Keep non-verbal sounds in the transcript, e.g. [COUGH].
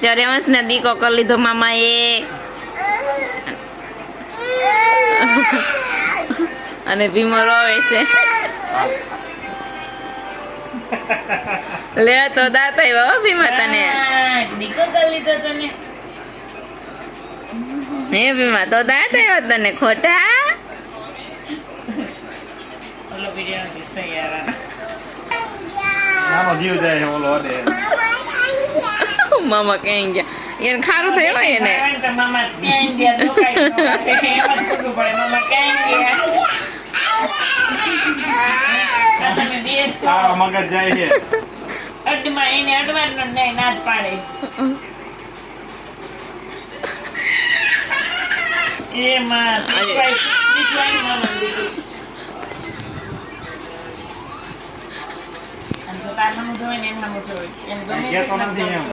ત્યારે વંશને દીકો કરી લીધો મામાએ. અને ભીમો રોવે છે. લે તો દાંત આવ્યો હો ભીમા તને. દીકો કરી લીધો તને. હે ભીમા તો દાંત આવ્યો તને ખોટા? ઓલો વિડિયો કિસ્સા યાર. આમાં જીવ જાય ઓલો અડે મામા ક્યાં ગયા? એને ખારું થયું હોય એને? [LAUGHS] મગજ જાય છે. અડમાં એને અડવાનો નહીં પાડે. તાર ને એમ ગમે